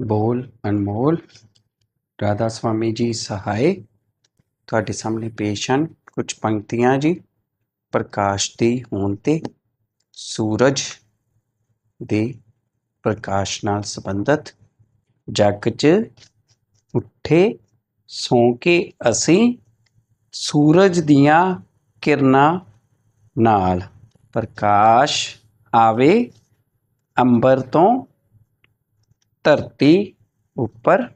ਬੋਲ ਅਨਮੋਲ, ਰਾਧਾ ਸਵਾਮੀ ਜੀ ਸਹਾਇ। ਤੁਹਾਡੇ ਸਾਹਮਣੇ ਪੇਸ਼ ਹਨ ਕੁਝ ਪੰਕਤੀਆਂ ਜੀ। ਪ੍ਰਕਾਸ਼ ਦੇ ਹੋਣ ਤੇ ਸੂਰਜ ਦੇ ਪ੍ਰਕਾਸ਼ ਨਾਲ ਸੰਬੰਧਿਤ। ਜੱਗ 'ਚ ਉੱਠੇ, ਸੌਂ ਕੇ ਅਸੀਂ ਸੂਰਜ ਦੀਆਂ ਕਿਰਨਾਂ ਨਾਲ ਪ੍ਰਕਾਸ਼ ਆਵੇ, ਅੰਬਰ ਤੋਂ ਧਰਤੀ ਉੱਪਰ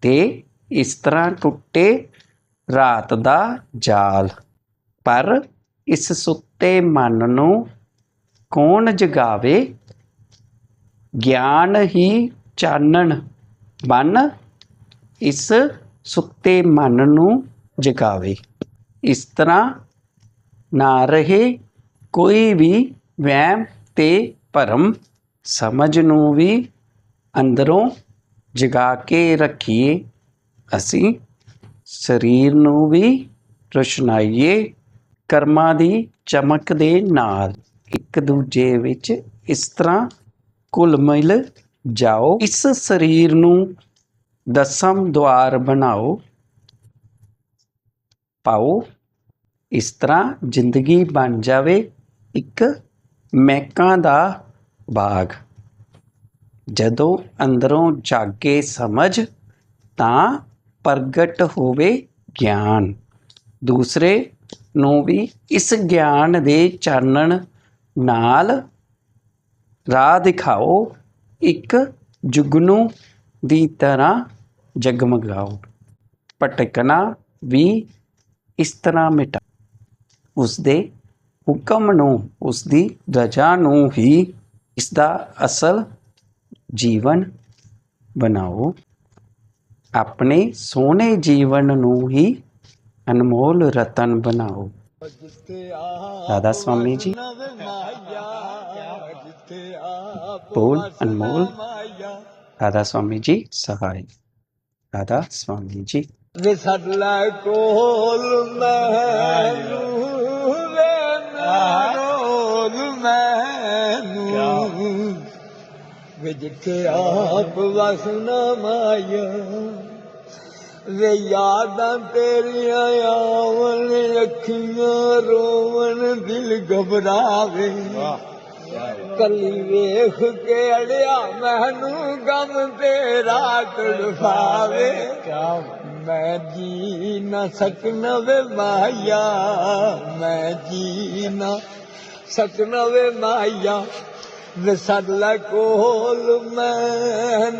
ਤੇ ਇਸ ਤਰ੍ਹਾਂ ਟੁੱਟੇ ਰਾਤ ਦਾ ਜਾਲ। ਪਰ ਇਸ ਸੁੱਤੇ ਮਨ ਨੂੰ ਕੌਣ ਜਗਾਵੇ? ਗਿਆਨ ਹੀ ਚਾਨਣ ਬਨ ਇਸ ਸੁੱਤੇ ਮਨ ਨੂੰ ਜਗਾਵੇ। ਇਸ ਤਰ੍ਹਾਂ ਨਾ ਰਹੇ ਕੋਈ ਵੀ ਵਹਿਮ ਤੇ ਭਰਮ, ਸਮਝ ਨੂੰ ਵੀ ਅੰਦਰੋਂ ਜਗਾ ਕੇ ਰੱਖੀਏ। ਅਸੀਂ ਸਰੀਰ ਨੂੰ ਵੀ ਰੁਸ਼ਨਾਈਏ। ਕਰਮਾਂ ਦੀ ਚਮਕ ਦੇ ਨਾਲ ਇੱਕ ਦੂਜੇ ਵਿੱਚ ਇਸ ਤਰ੍ਹਾਂ ਘੁਲ ਮਿਲ ਜਾਓ। ਇਸ ਸਰੀਰ ਨੂੰ ਦਸਮ ਦੁਆਰ ਬਣਾਓ। ਪਾਓ। ਇਸ ਤਰ੍ਹਾਂ ਜ਼ਿੰਦਗੀ ਬਣ ਜਾਵੇ ਇੱਕ ਮਹਿਕਾਂ ਦਾ ਬਾਗ। ਜਦੋਂ ਅੰਦਰੋਂ ਜਾਗੇ ਸਮਝ, ਤਾਂ ਪ੍ਰਗਟ ਹੋਵੇ ਗਿਆਨ। ਦੂਸਰੇ ਨੂੰ ਵੀ ਇਸ ਗਿਆਨ ਦੇ ਚਾਨਣ ਨਾਲ ਰਾਹ ਦਿਖਾਓ। ਇੱਕ ਜੁਗਨੂ ਦੀ ਤਰ੍ਹਾਂ ਜਗਮਗਾਓ। ਭਟਕਣਾ ਵੀ ਇਸ ਤਰ੍ਹਾਂ ਮਿਟਾ। ਉਸ ਦੇ ਹੁਕਮ ਨੂੰ ਉਸ ਦੀ ਰਜਾ ਨੂੰ ਹੀ ਇਸ ਦਾ ਅਸਲ ਜੀਵਨ ਬਣਾਓ। ਆਪਣੇ ਸੋਹਣੇ ਜੀਵਨ ਨੂੰ ਹੀ ਅਨਮੋਲ ਰਤਨ ਬਣਾਓ। ਰਾਧਾ ਸਵਾਮੀ ਜੀ। ਬੋਲ ਅਨਮੋਲ। ਰਾਧਾ ਸਵਾਮੀ ਜੀ ਸਹਾਇ ਰਾਧਾ ਸਵਾਮੀ आप वसना माया वे यादांर आवन अखियां रोवन दिल घबरावे। कली वेख के अड़िया मैनू गम तेरा तड़फावे मैं जी न ते सकनवे माया मैं जी सचनवे माया। ਵੇ ਮਾਇਆ ਮੈਂ